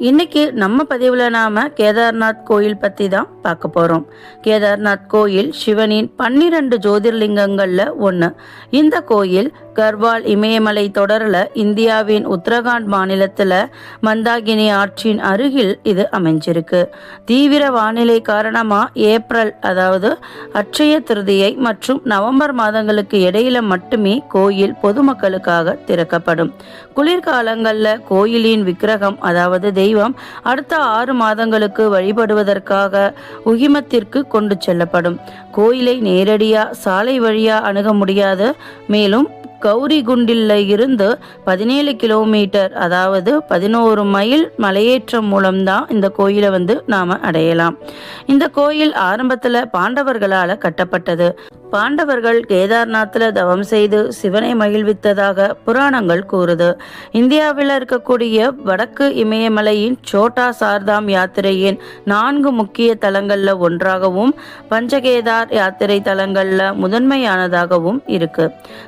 இன்னைக்கு நம்ம பதிவில் நாம கேதார்நாத் கோயில் பற்றி தான் பார்க்க போறோம். கேதார்நாத் கோயில் சிவனின் பன்னிரண்டு ஜோதிர்லிங்கங்கள்ல ஒன்று இந்த கோயில் கர்வால் இமயமலை தொடரில் இந்தியாவின் உத்தரகாண்ட் மாநிலத்தில் மந்தாகினி ஆற்றின் அருகில் இது அமைஞ்சிருக்கு. தீவிர வானிலை காரணமா ஏப்ரல் அதாவது அட்சய திருதியை மற்றும் நவம்பர் மாதங்களுக்கு இடையில மட்டுமே கோயில் பொதுமக்களுக்காக திறக்கப்படும். குளிர்காலங்களில் கோயிலின் விக்கிரகம் அதாவது தெய்வம் அடுத்த ஆறு மாதங்களுக்கு வழிபடுவதற்காக உகிமத்திற்கு கொண்டு செல்லப்படும். கோயிலை நேரடியா சாலை வழியா அணுக முடியாது. மேலும் கௌரிகுண்டில் இருந்து பதினேழு கிலோமீட்டர் அதாவது பதினோரு மைல் மலையேற்றம் மூலம்தான் இந்த கோயிலை வந்து நாம அடையலாம். இந்த கோயில் ஆரம்பத்தில் பாண்டவர்களால் கட்டப்பட்டது. பாண்டவர்கள் கேதார்நாத்தில் தவம் செய்து சிவனை மகிழ்வித்ததாக புராணங்கள் கூறுது. இந்தியாவில் இருக்கக்கூடிய வடக்கு இமயமலையின் சோட்டா சார்தாம் யாத்திரையின் நான்கு முக்கிய தலங்களில் ஒன்றாகவும் பஞ்சகேதார் யாத்திரை தலங்களில் முதன்மையானதாகவும் இருக்கு.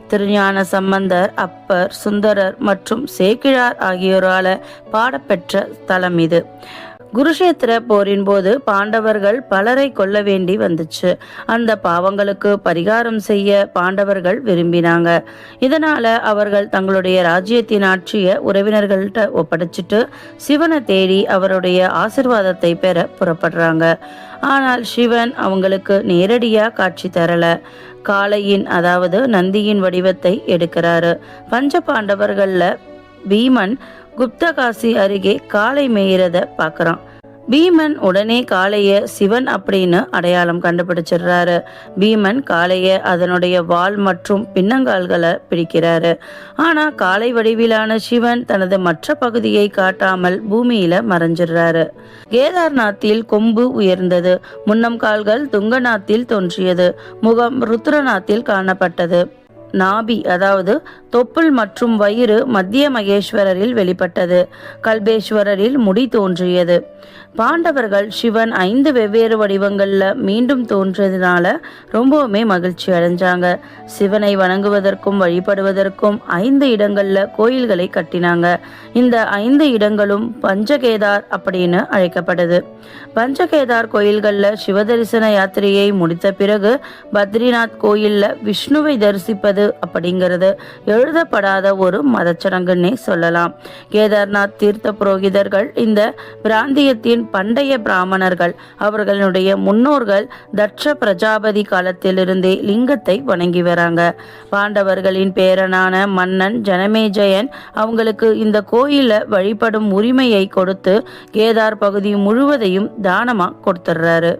திருஞான சம்பந்தர் அப்பர் சுந்தரர் மற்றும் சேக்கிழார் ஆகியோரால பாடப்பெற்ற தலம் இது. குருஷேத்திர போரின் போது பாண்டவர்கள் பலரை கொல்ல வேண்டி வந்துச்சு. அந்த பாவங்களுக்கு பரிகாரம் செய்ய பாண்டவர்கள் விரும்பினாங்க. இதனால அவர்கள் தங்களுடைய ராஜ்யத்தின் ஆட்சிய உறவினர்கள்ட்ட ஒப்படைச்சிட்டு சிவனை தேடி அவருடைய ஆசிர்வாதத்தை பெற புறப்படுறாங்க. ஆனால் சிவன் அவங்களுக்கு நேரடியா காட்சி தரல. காளையின் அதாவது நந்தியின் வடிவத்தை எடுக்கிறாரு. பஞ்ச பாண்டவர்கள்ல பீமன் குப்தகாசி அருகே காளை மேயிறத பார்க்குறான். பீமன் உடனே காளைய சிவன் அப்படின்னு அடையாளம் கண்டுபிடிச்சிடுறாரு. பீமன் காளைய அதனுடைய வால் மற்றும் பின்னங்கால்களை பிடிக்கிறாரு. ஆனா காளை வடிவிலான சிவன் தனது மற்ற பகுதியை காட்டாமல் பூமியில மறைஞ்சிடுறாரு. கேதார்நாத்தில் கொம்பு உயர்ந்தது. முன்னம் கால்கள் துங்கநாத்தில் தோன்றியது. முகம் ருத்ரநாத்தில் காணப்பட்டது. நாபி அதாவது தொப்புள் மற்றும் வயிறு மத்திய மகேஸ்வரரில் வெளிப்பட்டது. கல்பேஸ்வரரில் முடி தோன்றியது. பாண்டவர்கள் சிவன் ஐந்து வெவ்வேறு வடிவங்கள்ல மீண்டும் தோன்றதுனால ரொம்பவுமே மகிழ்ச்சி அடைஞ்சாங்க. சிவனை வணங்குவதற்கும் வழிபடுவதற்கும் ஐந்து இடங்களில் கோயில்களை கட்டினாங்க. இந்த ஐந்து இடங்களும் பஞ்சகேதார் அப்படின்னு அழைக்கப்படுது. பஞ்சகேதார் கோயில்கள்ல சிவதரிசன யாத்திரையை முடித்த பிறகு பத்ரிநாத் கோயில்ல விஷ்ணுவை தரிசிப்பது அப்படிங்கிறது. எழுதப்படாத ஒரு மதச்சடங்குன்னே சொல்லலாம். கேதார்நாத் தீர்த்த புரோகிதர்கள் இந்த பிராந்தியத்தின் பண்டைய பிராமணர்கள் அவர்களுடைய முன்னோர்கள் தட்ச பிரஜாபதி காலத்திலிருந்தே லிங்கத்தை வணங்கி வராங்க. பாண்டவர்களின் பேரனான மன்னன் ஜனமேஜயன் அவங்களுக்கு இந்த கோயிலை வழிபடும் உரிமையை கொடுத்து கேதார் பகுதி முழுவதையும் தானமாக கொடுத்துட்றாரு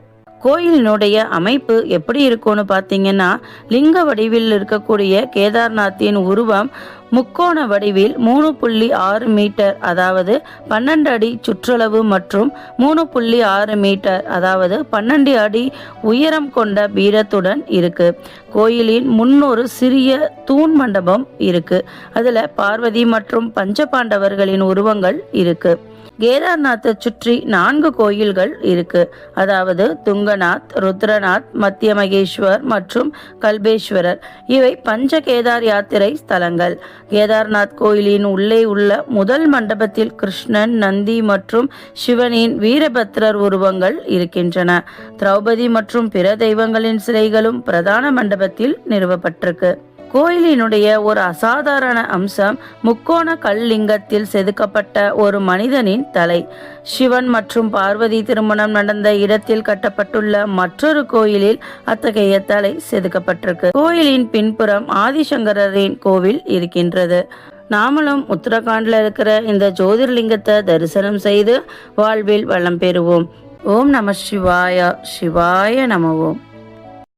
கோயிலினுடைய அமைப்பு எப்படி இருக்கும்னு பார்த்தீங்கன்னா லிங்க வடிவில் இருக்கக்கூடிய கேதார்நாத்தின் உருவம் முக்கோண வடிவில் மூணு புள்ளி ஆறு மீட்டர் அதாவது பன்னெண்டு அடி சுற்றளவு மற்றும் மூணு புள்ளி ஆறு மீட்டர் அதாவது பன்னெண்டு அடி உயரம் கொண்ட பீடத்துடன் இருக்கு. கோயிலின் முன்னொரு சிறிய தூண் மண்டபம் இருக்கு. அதுல பார்வதி மற்றும் பஞ்சபாண்டவர்களின் உருவங்கள் இருக்கு. கேதார்நாத்தை சுற்றி நான்கு கோயில்கள் இருக்கு. அதாவது துங்கநாத் ருத்ரநாத் மத்திய மகேஸ்வர் மற்றும் கல்பேஸ்வரர். இவை பஞ்ச கேதார் யாத்திரை ஸ்தலங்கள். கேதார்நாத் கோயிலின் உள்ளே உள்ள முதல் மண்டபத்தில் கிருஷ்ணன் நந்தி மற்றும் சிவனின் வீரபத்ரர் உருவங்கள் இருக்கின்றன. திரௌபதி மற்றும் பிற தெய்வங்களின் சிலைகளும் பிரதான மண்டபத்தில் நிறுவப்பட்டிருக்கு. கோயிலினுடைய ஒரு அசாதாரண அம்சம் முக்கோண கல்லிங்கத்தில் செதுக்கப்பட்ட ஒரு மனிதனின் தலை. சிவன் மற்றும் பார்வதி திருமணம் நடந்த இடத்தில் கட்டப்பட்டுள்ள மற்றொரு கோயிலில் அத்தகைய தலை செதுக்கப்பட்டிருக்கு. கோயிலின் பின்புறம் ஆதிசங்கரரின் கோவில் இருக்கின்றது. நாமளும் உத்தரகாண்டில் இருக்கிற இந்த ஜோதிர்லிங்கத்தை தரிசனம் செய்து வாழ்வில் வளம் பெறுவோம். ஓம் நம சிவாய சிவாய நம